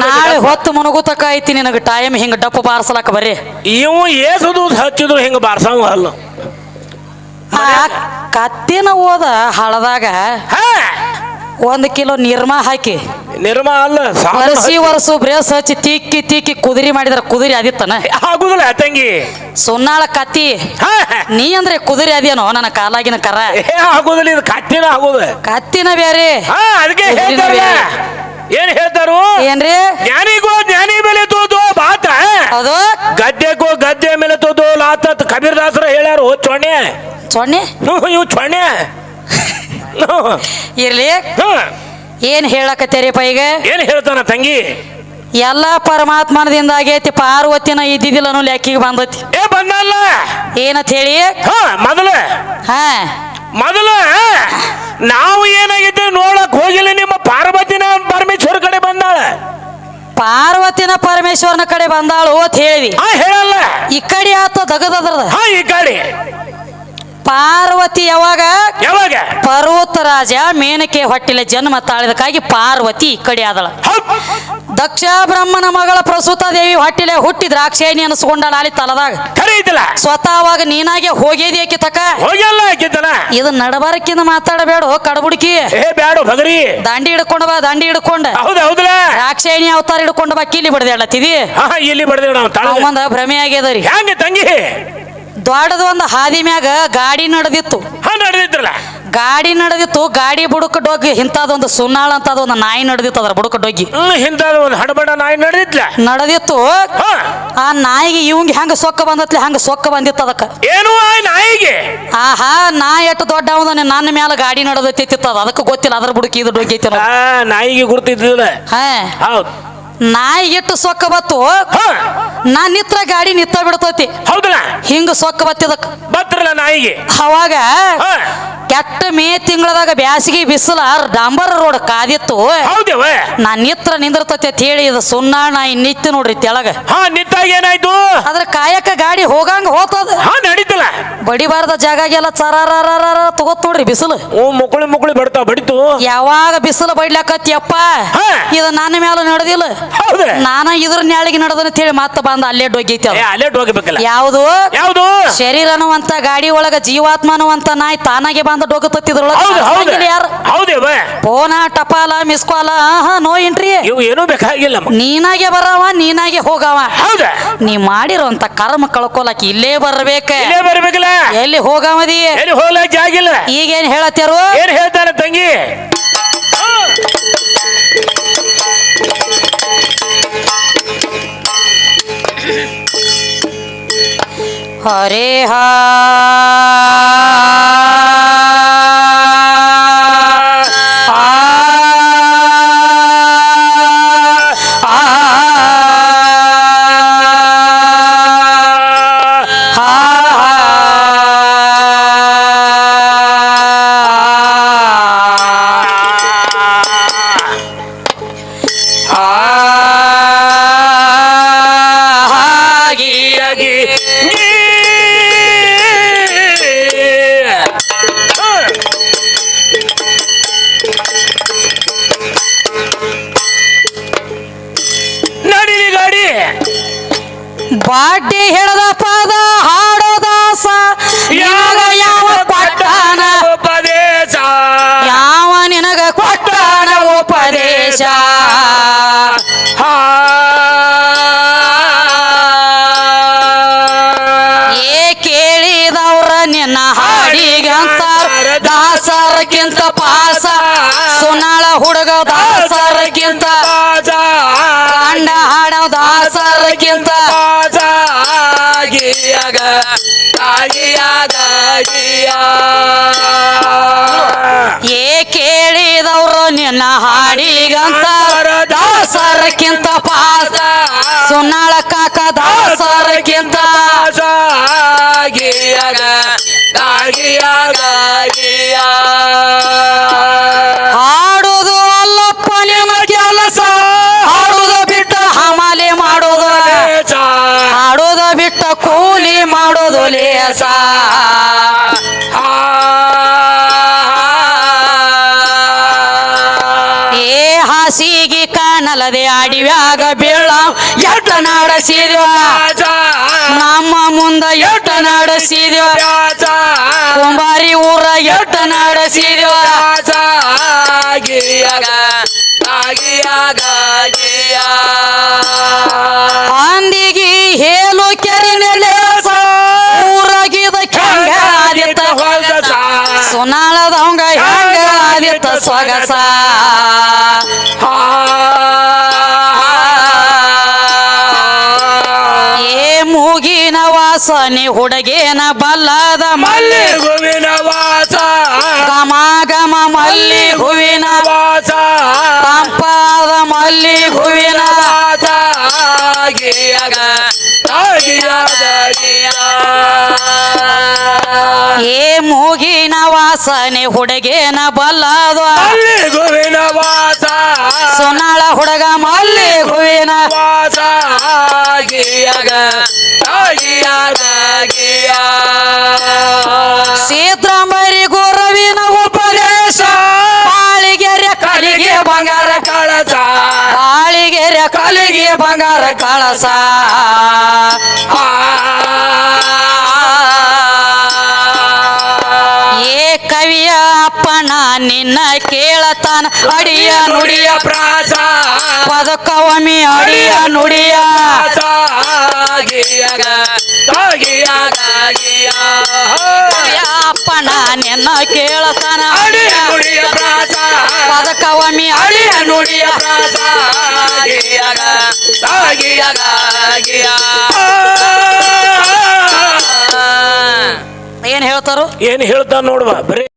ನಾಳೆ ಹೊತ್ತು ಮುನುಗುತಕ ಐತಿ ನಿನಗೆ ಟೈಮ್ ಹಿಂಗ ಡಪ್ಪ ಬಾರ್ಸಲಕ್ಕ ಬರ್ರಿ. ಇವು ಏಸದು ಹಚ್ಚಿದ್ರು ಹಿಂಗ ಬಾರ್ಸಂಗ ಅಲ್ಲ ಕತ್ತಿನ ಓದ ಹಳದಾಗ ಹಾ! ಒಂದ್ ಕಿಲೋ ನಿರ್ಮಾ ಹಾಕಿ. ನಿರ್ಮಾ ಅಲ್ಲ ವರ್ಷಿ ವರ್ಷ ಬ್ರೇಸ್ ಹಚ್ಚಿ ತಿಕ್ಕಿ ತಿಕ್ಕಿ ಕುದುರಿ ಮಾಡಿದ್ರ ಕುದುರಿ ಅದಿತ್ತನ ಆಗುದಿಲ್ಲ ತಂಗಿ. ಸುನ್ನಾಳ ಕತ್ತಿ. ಹಾ! ನೀ ಅಂದ್ರೆ ಕುದುರಿ ಅದೇನೋ ನನ್ನ ಕಾಲಾಗಿನ ಕರ. ಏ ಆಗುದಿಲ್ಲ ಇದು ಕತ್ತಿನ ಆಗುದ. ಕತ್ತಿನ ಬೇರೆ ಅದಕ್ಕೆ. ಏನ್ ಹೇಳ್ತಾರು? ಏನ್ರಿ? ಜ್ಞಾನಿಗೋ ಜ್ಞಾನಿ ಮೇಲೆ ತೋದು ಬಾತ ಅದು ಗದ್ದೆಗೋ ಗದ್ದೆ ಮೇಲೆ ತೋದು ಲಾತ ಕಬೀರ್ ದಾಸರ ಹೇಳ್ಯಾರು ಚೊಣ್ಣೆ. ಸೊನ್ನೆ ಇವ್ ಹ್ಮ್. ಇರ್ಲಿ. ಏನ್ ಹೇಳಕತ್ತೀರಿಪ್ಪ ಈಗ? ಏನ್ ಹೇಳ್ತಾನ ತಂಗಿ? ಎಲ್ಲ ಪರಮಾತ್ಮನದಿಂದ ಆಗೈತಿ ಪಾರ್ವತಿನ ಇದ್ದಿದ್ದಿಲ್ಲ ಅನ್ನೋ ಲೆಕ್ಕಿಗೆ ಬಂದೈತಿ. ಏ ಬಂದಲ್ಲ. ಏನಂತ ಹೇಳಿ? ಹಾ ಮೊದಲ. ಹಾ. ಮೊದಲ ನಾವು ಏನಾಗಿದ್ದೇವೆ ನೋಡಕ್ ಹೋಗಿಲ್ಲ ನಿಮ್ಮ ಪಾರ್ವತಿನ ಪಾರ್ವತಿನ ಪರಮೇಶ್ವರನ ಕಡೆ ಬಂದಾಳು ಅಂತ ಹೇಳಿ. ಹೇಳಲ್ಲ. ಈ ಕಡೆ ಆತ ದಗದದ್ರದ. ಈ ಗಾಡಿ ಪಾರ್ವತಿ ಯಾವಾಗ? ಯಾವಾಗ? ಪರ್ವತ ರಾಜ ಮೇನಕೆ ಹೊಟ್ಟಿಲ ಜನ್ಮ ತಾಳಿದಕ್ಕಾಗಿ ಪಾರ್ವತಿ ಈ ಕಡೆ ಆದಳ. ದಕ್ಷ ಬ್ರಹ್ಮನ ಮಗಳ ಪ್ರಸೂತ ದೇವಿ ಹೊಟ್ಟಿಲೆ ಹುಟ್ಟಿ ದ್ರಾಕ್ಷಾಯಣಿ ಅನಿಸ್ಕೊಂಡಾಳ ಅಲ್ಲಿ ತಲದಾಗ. ಸ್ವತಃ ಅವಾಗ ನೀನಾಗೆ ಹೋಗೇದಿ ಆಕಿ ತಕ? ಇದು ನಡಬಾರಕ್ಕಿಂದ ಮಾತಾಡಬೇಡ ಕಡಬುಡ್ಕಿ. ದಾಂಡಿ ಹಿಡ್ಕೊಂಡ ಬಾ ದಾಂಡಿ ಹಿಡ್ಕೊಂಡ. ದ್ರಾಕ್ಷಾಯಣಿ ಅವತಾರ ಹಿಡ್ಕೊಂಡ ಬಾ ಕೀಲಿ ಬಡದೇಳತ್ತಿದಿ ಇಲ್ಲಿ ಭ್ರಮೆ ಆಗ್ಯದರಿ ಹೆಂಗ ತಂಗಿ? ದೊಡ್ಡದ ಒಂದು ಹಾದಿ ಮ್ಯಾಗ ಗಾಡಿ ನಡೆದಿತ್ತು. ಹಾ ನಡೆದಿದ್ರಲ್ಲ? ಗಾಡಿ ನಡೆದಿತ್ತು ಗಾಡಿ ಬುಡಕ ಡೊಗ್ಗಿ ಇಂಥದೊಂದು ಸುನ್ನಾಳ ಅಂತದ ಒಂದು ನಾಯಿ ನಡೆದಿತ್ತು ಅದ್ರ ಬುಡಕ ಡೊಗ್ಗಿ ಒಂದು ಹಡಬಡ ನಾಯಿ ನಡೆದಿತ್ಲ ನಡೆದಿತ್ತು. ಹಾ. ಆ ನಾಯಿಗೆ ಇವಂಗ ಹೆಂಗ ಸೊಕ್ಕ ಬಂದತ್ಲೆ ಹಂಗ ಸೊಕ್ಕ ಬಂದಿತ್ತು ಅದಕ್ಕ. ಏನು ಆ ನಾಯಿಗೆ? ಆಹಾ ನಾಯಿ ಎಷ್ಟು ದೊಡ್ಡ ಅವನ ನನ್ನ ಮ್ಯಾಲ ಗಾಡಿ ನಡೆದಿತ್ತಿತ್ತು ಅದ ಅದಕ್ಕೆ ಗೊತ್ತಿಲ್ಲ ಅದ್ರ ಬುಡಕಿ ಇದು ಡೊಗ್ಗೈತಿ ಆ ನಾಯಿಗೆ ಗುರುತಿದ್ದಿಲ್ಲ. ಹಾ. ಹೌದ್. ನಾಯಿ ಇಟ್ಟು ಸೊಕ್ಕ ಬತ್ತು. ನಾ ನಿತ್ರ ಗಾಡಿ ನಿತ್ತ ಬಿಡ್ತೈತಿ. ಹೌದಲ್ಲ? ಹಿಂಗ ಸೊಕ್ಕ ಬತ್ತಿದಕ್. ಬತ್ತಿರಲ್ಲ ನಾಯಿಗೆ? ಅವಾಗ ಕೆಟ್ಟ ಮೇ ತಿಂಗಳದಾಗ ಬ್ಯಾಸಿಗೆ ಬಿಸಿಲ ಡಾಂಬರ್ ರೋಡ್ ಕಾದಿತ್ತು. ನಾ ನಿತ್ರ ನಿಂದಿರ್ತತಿ ಅಂತ ಹೇಳಿ ಇದು ಸುಣ್ಣ ನಾಯಿ ನಿತ್ತಿ ನೋಡ್ರಿ ತೆಳಗ. ಹಾ ನಿಂತಾಗ ಏನಾಯ್ತು? ಅದ್ರ ಕಾಯಕ ಗಾಡಿ ಹೋಗಂಗ ಹೋತದ. ನಡೀತಲ್ಲ. ಬಡಿಬಾರ್ದ ಜಾಗಾಗೆಲ್ಲ ಚರಾರ ತಗೋತ್ ನೋಡ್ರಿ ಬಿಸಿಲು. ಓ ಮುಕುಳಿ ಮುಕುಳಿ ಬಡ್ತಾವ ಬಡಿತು. ಯಾವಾಗ ಬಿಸಿಲು ಬಡ್ಲಾಕತ್ತಿಯಪ್ಪ ಹಾ. ಇದು ನನ್ನ ಮೇಲೆ ನಡೆದಿಲ್ಲ. ಹೌದ ನಾನ ಇದ್ರ ನ್ಯಾಳಿಗೆ ನಡೆದನ ಅಂತ ಹೇಳಿ ಮತ್ತೆ ಬಂದ ಅಲ್ಲೇ ಡೊಗ್ಗೈತಿ ಏ ಅದು ಅಲ್ಲೇ ಹೋಗ್ಬೇಕಲ್ಲ ಯಾವುದು? ಯಾವುದು? ಶರೀರ ಅನ್ನುವಂತ ಗಾಡಿ ಒಳಗ ಜೀವಾತ್ಮ ಅನ್ನುವಂತ ನಾಯಿ ತಾನಾಗೆ ಬಂದ ಹೌದು ಹೌದು. ಯಾರು? ಹೌದೇವ ಫೋನ ಟಪಾಲ ಮಿಸ್ ಕಾಲ ನೋ ಏನ್ರಿ ಇವು ಏನೂ ಬೇಕಾಗಿಲ್ಲ ನೀನಾಗೆ ಬರವ ನೀನಾಗೆ ಹೋಗವ. ಹೌದ. ನೀ ಮಾಡಿರೋಂತ ಕರ್ಮ ಕಳ್ಕೊಲಕ್ ಇಲ್ಲೇ ಬರ್ಬೇಕ. ಇಲ್ಲೇ ಬರ್ಬೇಕಲ್ಲ. ಎಲ್ಲಿ ಹೋಗವದಿ ಎಲ್ಲಿ ಹೋಗ್ಲಾಕ ಜಾಗಿಲ್ಲ. ಈಗೇನ್ ಹೇಳತ್ಯಾರು? ಏನ್ ಹೇಳ್ತಾನೆ ತಂಗಿ? ಹರೇ ಹಾ ಬಾಡ್ಡಿ ಹೇಳದ ಪದ ಹಾಡೋದಾಸ ಯಾವ ಯಾವ ಪಟ್ಟಣ? ಉಪದೇಶ? ಯಾವ ನಿನಗ ಕೊಟ್ಟಣ ಉಪದೇಶ. ಏ ಕೇಳಿದವ್ರ ನಿನ್ನ ಹಾಡಿಗಂತ ದಾಸರಕ್ಕಿಂತ ಪಾಸ. ಸುನಾಳ ಹುಡುಗ ಆಗಿಯಾಗ ಆಗಿಯಾಗ ಏ ಕೇಳಿದವರು ನಿನ್ನ ಹಾಡಿಗಂತ ದಾಸರಕ್ಕಿಂತ ಪಾಸ ಸುನಾಳ ಕಾಕ ದಾಸರಕ್ಕಿಂತ ಲೇಸ ಏ ಹಾಸಿಗೆ ಕಾಣಲದೆ ಅಡಿವ್ಯಾಗ ಬೀಳ ಎಟ್ಟ ನಡೆಸಿದ್ವ ನಮ್ಮ ಮುಂದ ಎಟ್ಟ ನಡೆಸಿದ್ವ ಕುಂಬಾರಿ ಊರ ಎಟ್ಟ ನಡೆಸಿದ್ವ ಅಂದಿಗಿ ಸುನಾಳದವಂಗ ಹೆಂಗ ಆದಿತ್ತ ಸೊಗಸ ಏ ಮೂಗಿನ ವಾಸನೆ ಹುಡುಗೇನ ಬಲ್ಲದ ಮಲ್ಲಿ. ಹೂವಿನ ವಾಸ. ಗಮ ಗಮ ಮಲ್ಲಿ ಹೂವಿನ ವಾಸ. ತಂಪಾದ ಮಲ್ಲಿ ಹೂವಿನ ವಾಸನೆ ಹುಡುಗೇನ ಬಲ್ಲದ. ಗುವಿನ ವಾಸ. ಸುನಾಳ ಹುಡುಗ ಮಲ್ಲಿ ಗುವಿನ ವಾಸ. ಗಿಯಗ ಗಿಯ. ಸೀತಾಂಬರಿ ಗುರುವಿನ ಉಪದೇಶ. ಬಾಳಿಗೆರೆ ಕಲಿಗೆ ಬಂಗಾರ ಕಳಸ. ಬಾಳಿಗೆರೆ ಕಲಿಗೆ ಬಂಗಾರ ಕಳಸ. ನಿನ್ನ ಕೇಳತಾನ ಅಡಿಯ ನುಡಿಯ ಪ್ರಾಸ. ಪದಕವಮಿ ಅಡಿಯ ನುಡಿಯ ಅಪ್ಪನ ನಿನ್ನ ಕೇಳತಾನ ಅಡಿಯ ನುಡಿಯ ಪ್ರಾಸ. ಪದಕವಮಿ ಅಡಿಯ ನುಡಿಯ ಪ್ರಾಸ. ಏನ್ ಹೇಳ್ತಾರೋ? ಏನ್ ಹೇಳ್ತಾನ ನೋಡುವ ಬರೀ